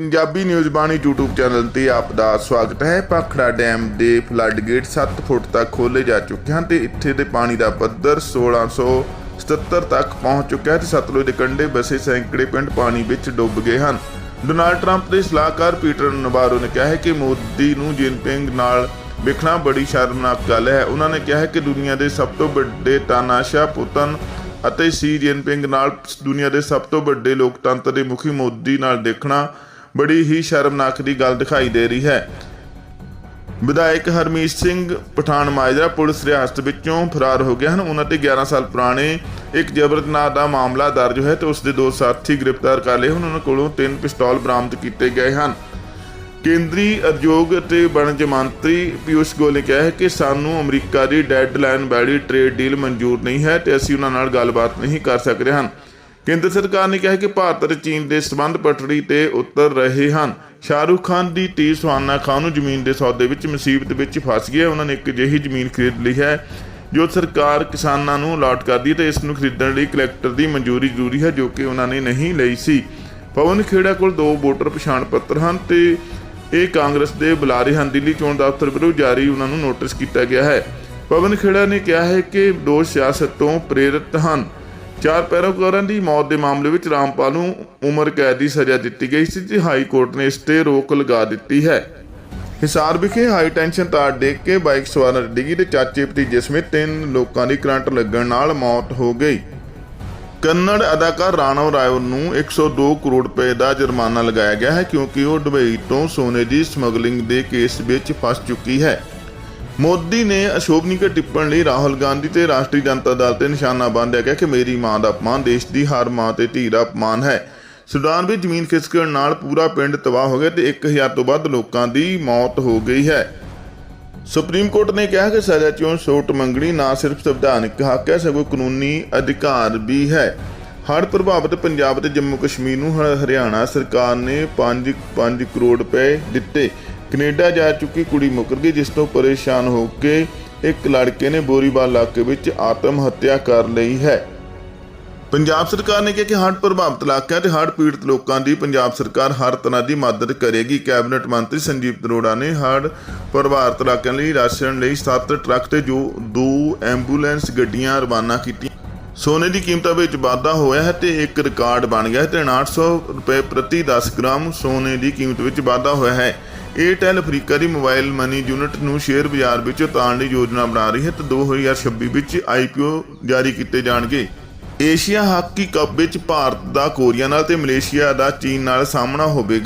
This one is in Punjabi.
Punjabi news Bani YouTube channel ਤੇ ਆਪ ਦਾ ਸਵਾਗਤ ਹੈ। ਪਾਖੜਾ ਡੈਮ ਦੇ ਫਲੱਡ ਗੇਟ 7 ਫੁੱਟ ਤੱਕ ਖੋਲੇ ਜਾ ਚੁੱਕੇ ਹਨ ਤੇ ਇੱਥੇ ਦੇ ਪਾਣੀ ਦਾ ਪੱਧਰ 1677 ਤੱਕ ਪਹੁੰਚ ਚੁੱਕਾ ਹੈ ਤੇ ਸਤਲੁਜ ਦੇ ਕੰਢੇ ਬਸੇ ਸੈਂਕੜੇ ਪਿੰਡ ਪਾਣੀ ਵਿੱਚ ਡੁੱਬ ਗਏ ਹਨ। ਡੋਨਾਲਡ ਟਰੰਪ ਦੇ ਸਲਾਹਕਾਰ ਪੀਟਰ ਨਵਾਰੋ ਨੇ ਕਿਹਾ ਹੈ ਕਿ ਮੋਦੀ ਨੂੰ ਜਿਨਪਿੰਗ ਨਾਲ ਵੇਖਣਾ ਬੜੀ ਸ਼ਰਮਨਾਕ ਗੱਲ ਹੈ। ਉਹਨਾਂ ਨੇ ਕਿਹਾ ਹੈ ਕਿ ਦੁਨੀਆ ਦੇ ਸਭ ਤੋਂ ਵੱਡੇ ਤਾਨਾਸ਼ਾ ਪੁਤਨ ਅਤੇ ਸੀ ਜਿਨਪਿੰਗ ਨਾਲ ਦੁਨੀਆ ਦੇ ਸਭ ਤੋਂ ਵੱਡੇ ਲੋਕਤੰਤਰ ਦੇ ਮੁਖੀ ਮੋਦੀ ਨਾਲ ਦੇਖਣਾ ਬੜੀ ਹੀ ਸ਼ਰਮਨਾਕ ਦੀ ਗੱਲ ਦਿਖਾਈ ਦੇ ਰਹੀ ਹੈ। ਵਿਧਾਇਕ ਹਰਮੀਤ ਸਿੰਘ ਪਠਾਨ ਮਾਜਰਾ ਪੁਲਿਸ ਰਿਆਸਤ ਵਿੱਚੋਂ ਫਰਾਰ ਹੋ ਗਿਆ ਹਨ। ਉਹਨਾਂ ਤੇ 11 ਸਾਲ ਪੁਰਾਣੇ ਇੱਕ ਜ਼ਬਰਦਨਾਕ ਦਾ ਮਾਮਲਾ ਦਰਜ ਹੋਇਆ ਤੇ ਉਸ ਦੇ ਦੋ ਸਾਥੀ ਗ੍ਰਿਫਤਾਰ ਕਰ ਲਏ ਹਨ। ਉਹਨਾਂ ਕੋਲੋਂ ਤਿੰਨ ਪਿਸਤੌਲ ਬਰਾਮਦ ਕੀਤੇ ਗਏ ਹਨ। ਕੇਂਦਰੀ ਉਦਯੋਗ ਅਤੇ ਵਣਜ ਮੰਤਰੀ ਪਿਊਸ਼ ਗੋਇਲ ਨੇ ਕਿਹਾ ਹੈ ਕਿ ਸਾਨੂੰ ਅਮਰੀਕਾ ਦੀ ਡੈਡਲਾਈਨ ਵਾਲੀ ਟ੍ਰੇਡ ਡੀਲ ਮਨਜ਼ੂਰ ਨਹੀਂ ਹੈ ਤੇ ਅਸੀਂ ਉਹਨਾਂ ਨਾਲ ਗੱਲਬਾਤ ਨਹੀਂ ਕਰ ਸਕਦੇ ਹਨ। ਕੇਂਦਰ ਸਰਕਾਰ ਨੇ ਕਿਹਾ ਕਿ ਭਾਰਤ ਅਤੇ ਚੀਨ ਦੇ ਸਬੰਧ ਪਟੜੀ ਤੇ ਉਤਰ ਰਹੇ ਹਨ। ਸ਼ਾਹਰੁਖ ਖਾਨ ਦੀ ਧੀ ਸੁਹਾਨਾ ਖਾਨ ਨੂੰ ਜ਼ਮੀਨ ਦੇ ਸੌਦੇ ਵਿੱਚ ਮੁਸੀਬਤ ਵਿੱਚ ਫਸ ਗਈ ਹੈ। ਉਹਨਾਂ ਨੇ ਇੱਕ ਅਜਿਹੀ ਜ਼ਮੀਨ ਖਰੀਦ ਲਈ ਹੈ, ਜੋ ਸਰਕਾਰ ਕਿਸਾਨਾਂ ਨੂੰ ਅਲਾਟ ਕਰਦੀ ਹੈ ਤੇ ਇਸ ਨੂੰ ਖਰੀਦਣ ਲਈ ਕਲੈਕਟਰ ਦੀ ਮਨਜ਼ੂਰੀ ਜ਼ਰੂਰੀ ਹੈ, ਜੋ ਕਿ ਉਹਨਾਂ ਨੇ ਨਹੀਂ ਲਈ ਸੀ। ਪਵਨ ਖੇੜਾ ਕੋਲ ਦੋ ਵੋਟਰ ਪਛਾਣ ਪੱਤਰ ਹਨ ਤੇ ਇਹ ਕਾਂਗਰਸ ਦੇ ਬੁਲਾਰੇ ਹਨ। ਦਿੱਲੀ ਚੋਣ ਦਫ਼ਤਰ ਵੱਲੋਂ ਜਾਰੀ ਉਹਨਾਂ ਨੂੰ ਨੋਟਿਸ ਕੀਤਾ ਗਿਆ ਹੈ। ਪਵਨ ਖੇੜਾ ਨੇ ਕਿਹਾ ਹੈ ਕਿ ਦੋ ਸਿਆਸਤ ਤੋਂ ਪ੍ਰੇਰਿਤ ਹਨ। ਚਾਰ ਪੈਰੋਕਾਰਾਂ ਦੀ ਮੌਤ ਦੇ ਮਾਮਲੇ ਵਿੱਚ ਰਾਮਪਾਲ ਨੂੰ ਉਮਰ ਕੈਦ ਦੀ ਸਜ਼ਾ ਦਿੱਤੀ ਗਈ ਸੀ ਤੇ ਹਾਈ ਕੋਰਟ ਨੇ ਇਸ ਤੇ ਰੋਕ ਲਗਾ ਦਿੱਤੀ ਹੈ। ਹਿਸਾਰ ਵਿਖੇ ਹਾਈ ਟੈਂਸ਼ਨ ਤਾਰ ਡੇਕ ਕੇ ਬਾਈਕ ਸਵਾਰ ਡਿੱਗੀ ਤੇ ਚਾਚੇ ਭਤੀਜੇ ਸਮੇਤ ਤਿੰਨ ਲੋਕਾਂ ਦੀ ਕਰੰਟ ਲੱਗਣ ਨਾਲ ਮੌਤ ਹੋ ਗਈ। ਕੰਨੜ ਅਦਾਕਾਰ ਰਾਣਵ ਰਾਓ ਨੂੰ 102 ਕਰੋੜ ਰੁਪਏ ਦਾ ਜੁਰਮਾਨਾ ਲਗਾਇਆ ਗਿਆ ਹੈ, ਕਿਉਂਕਿ ਉਹ ਦੁਬਈ ਤੋਂ ਸੋਨੇ ਦੀ ਸਮਗਲਿੰਗ ਦੇ ਕੇਸ ਵਿੱਚ ਫਸ ਚੁੱਕੀ ਹੈ। ਮੋਦੀ ਨੇ ਅਸ਼ੋਭਨੀਕ ਟਿੱਪਣ ਲਈ ਰਾਹੁਲ ਗਾਂਧੀ ਤੇ ਰਾਸ਼ਟਰੀ ਜਨਤਾ ਦਲ ਤੇ ਨਿਸ਼ਾਨਾ ਬੰਨ੍ਹਿਆ ਗਿਆ ਕਿ ਮੇਰੀ ਮਾਂ ਦਾ ਅਪਮਾਨ ਦੇਸ਼ ਦੀ ਹਰ ਮਾਂ ਤੇ ਧੀ ਦਾ ਅਪਮਾਨ ਹੈ। ਸੁਡਾਨ ਵਿੱਚ ਜ਼ਮੀਨ ਖਿਸਕਣ ਨਾਲ ਪੂਰਾ ਪਿੰਡ ਤਬਾਹ ਹੋ ਗਿਆ ਤੇ 1000 ਤੋਂ ਵੱਧ ਲੋਕਾਂ ਦੀ ਮੌਤ ਹੋ ਗਈ ਹੈ। ਸੁਪਰੀਮ ਕੋਰਟ ਨੇ ਕਿਹਾ ਕਿ ਸਜ਼ਾ ਚੋਂ ਛੋਟ ਮੰਗਣੀ ਨਾ ਸਿਰਫ ਸੰਵਿਧਾਨਕ ਹੱਕ ਹੈ, ਸਗੋਂ ਕਾਨੂੰਨੀ ਅਧਿਕਾਰ ਵੀ ਹੈ। ਹੜ੍ਹ ਪ੍ਰਭਾਵਿਤ ਪੰਜਾਬ ਤੇ ਜੰਮੂ ਕਸ਼ਮੀਰ ਨੂੰ ਹਰਿਆਣਾ ਸਰਕਾਰ ਨੇ 5-5 ਕਰੋੜ ਰੁਪਏ ਦਿੱਤੇ। ਕੈਨੇਡਾ ਜਾ ਚੁੱਕੀ ਕੁੜੀ ਮੁਕਰ ਗਈ ਜਿਸ ਤੋਂ ਪਰੇਸ਼ਾਨ ਹੋ ਕੇ ਇੱਕ ਲੜਕੇ ਨੇ ਬੋਰੀਵਾਲ ਇਲਾਕੇ ਵਿੱਚ ਆਤਮ ਹੱਤਿਆ ਕਰ ਲਈ ਹੈ। ਪੰਜਾਬ ਸਰਕਾਰ ਨੇ ਕਿਹਾ ਕਿ ਹੜ੍ਹ ਪ੍ਰਭਾਵਿਤ ਇਲਾਕਿਆਂ ਤੇ ਹੜ੍ਹ ਪੀੜਤ ਲੋਕਾਂ ਦੀ ਪੰਜਾਬ ਸਰਕਾਰ ਹਰ ਤਰ੍ਹਾਂ ਦੀ ਮਦਦ ਕਰੇਗੀ। ਕੈਬਨਿਟ ਮੰਤਰੀ ਸੰਜੀਵ ਅਰੋੜਾ ਨੇ ਹੜ੍ਹ ਪ੍ਰਭਾਵਿਤ ਇਲਾਕਿਆਂ ਲਈ ਰਾਸ਼ਨ ਲਈ 7 ਟਰੱਕ ਤੇ ਜੋ ਦੋ ਐਂਬੂਲੈਂਸ ਗੱਡੀਆਂ ਰਵਾਨਾ ਕੀਤੀਆਂ। ਸੋਨੇ ਦੀ ਕੀਮਤਾਂ ਵਿੱਚ ਵਾਧਾ ਹੋਇਆ ਹੈ ਤੇ ਇੱਕ ਰਿਕਾਰਡ ਬਣ ਗਿਆ ਹੈ ਤੇ 800 ਰੁਪਏ ਪ੍ਰਤੀ 10 ਗ੍ਰਾਮ ਸੋਨੇ ਦੀ ਕੀਮਤ ਵਿੱਚ ਵਾਧਾ ਹੋਇਆ ਹੈ। ਏਅਰਟੈਲ ਅਫਰੀਕਾ ਦੀ ਮੋਬਾਈਲ ਮਨੀ ਯੂਨਿਟ ਨੂੰ ਸ਼ੇਅਰ ਬਾਜ਼ਾਰ ਵਿੱਚ ਉਤਾਰਨ ਦੀ ਯੋਜਨਾ ਬਣਾ ਰਹੀ ਹੈ ਤੇ 2026 ਵਿੱਚ ਆਈਪੀਓ ਜਾਰੀ ਕੀਤੇ ਜਾਣਗੇ। ਏਸ਼ੀਆ ਹਾਕੀ ਕੱਪ ਵਿੱਚ ਭਾਰਤ ਦਾ ਕੋਰੀਆ ਨਾਲ ਤੇ ਮਲੇਸ਼ੀਆ ਦਾ ਚੀਨ ਨਾਲ ਸਾਹਮਣਾ ਹੋਵੇਗਾ।